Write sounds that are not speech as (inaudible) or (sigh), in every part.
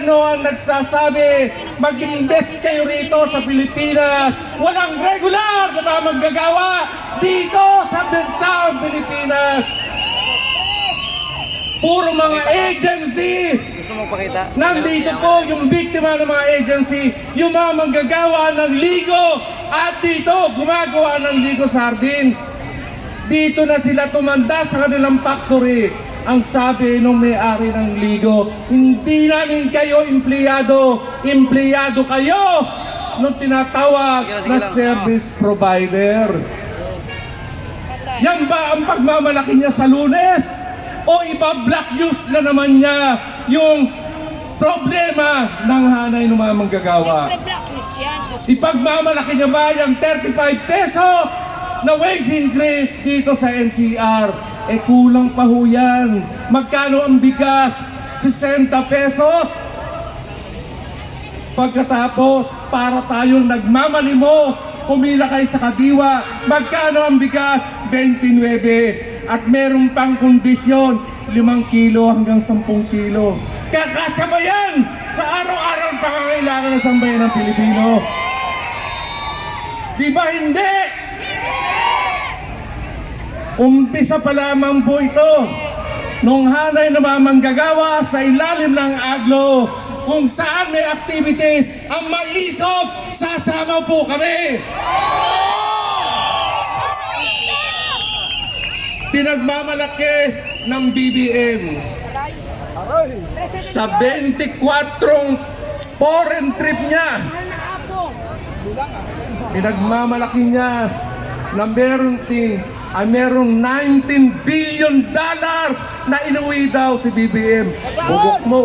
gobyerno ang nagsasabi, mag-invest kayo rito sa Pilipinas. Walang regular na mga manggagawa dito sa bansang Pilipinas. Puro mga agency. Gusto mo pakita? Nandito po yung biktima ng mga agency, yung mga manggagawa ng ligo at dito gumagawa ng ligo sardines. Dito na sila tumanda sa kanilang factory. Ang sabi nung may-ari ng ligo, hindi namin kayo empleyado, empleyado kayo nung tinatawag Sige lang, sige na lang. service provider. Yan ba ang pagmamalaki niya sa lunes? O iba-black news na naman niya yung problema ng hanay ng mga manggagawa? Ipagmamalaki niya ba yung 35 pesos na wage increase dito sa NCR? Eh kulang pa ho yan. Magkano ang bigas? 60 pesos? Pagkatapos, para tayong nagmamalimos, kumila kayo sa kadiwa, magkano ang bigas? 29. At meron pang kondisyon, 5 kilo hanggang 10 kilo. Kakasya ba yan sa araw-araw ang pangangailangan ng sambayan ng Pilipino? Di ba hindi? Umpisa pa lamang po ito nung hanay na mga manggagawa sa ilalim ng aglo kung saan may activities ang maisop, sasama po kami. Pinagmamalaki ng BBM sa 24 foreign trip niya. Pinagmamalaki niya na meron tin ay merong 19 billion dollars na inuwi daw si BBM. Bugok mo.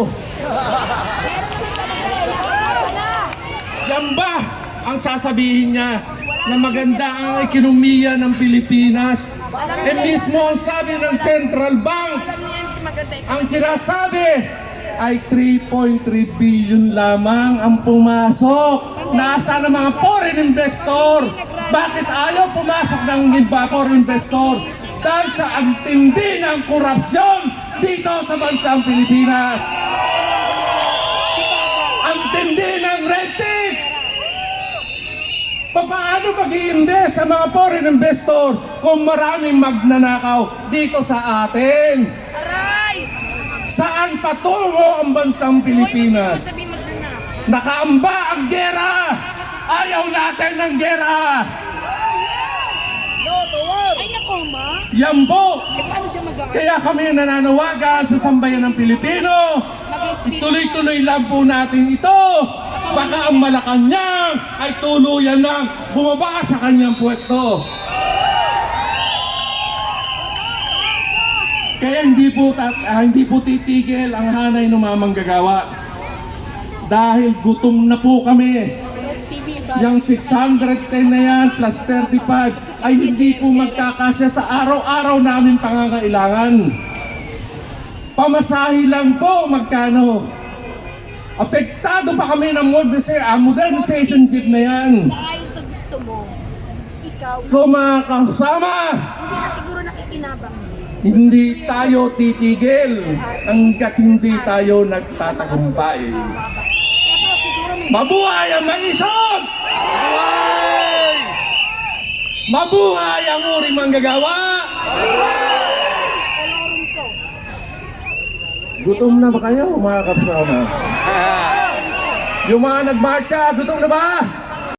Yan ba ang sasabihin niya na maganda ang ekonomiya ng Pilipinas? Eh mismo ang sabi ng Central Bank, ang sinasabi ay 3.3 billion lamang ang pumasok. Nasa ng mga foreign investor? Bakit ayaw pumasok ng iba foreign investor? Dahil sa ang tindi ng korupsyon dito sa bansang Pilipinas. Ang tindi ng red tape. Paano mag invest sa mga foreign investor kung maraming magnanakaw dito sa atin? Saan patungo ang bansang Pilipinas? Nakaamba ang gera! Ayaw natin ng gera! Ay nako ma. Yan po! Eh paano siya mag Kaya kami nananawagan sa sambayan ng Pilipino. Ituloy-tuloy lang po natin ito. Baka ang Malacanang ay tuluyan ng bumaba sa kanyang pwesto. Kaya hindi po, tat, ah, hindi po titigil ang hanay ng mga manggagawa. Dahil gutom na po kami. Yung 610 na yan plus 35 ay hindi po magkakasya sa araw-araw namin pangangailangan. Pamasahe lang po magkano. Apektado pa kami ng modernisa- ah, modernization jeep na yan. Sa ayos sa gusto mo. Ikaw. So mga kasama, Hindi ka siguro nakikinabang. hindi tayo titigil hanggat hindi tayo nagtatagumpay. Mabuhay ang maisog! Mabuhay ang uring manggagawa! Gutom na ba kayo mga kapsama? (laughs) Yung mga nagmarcha, gutom na ba?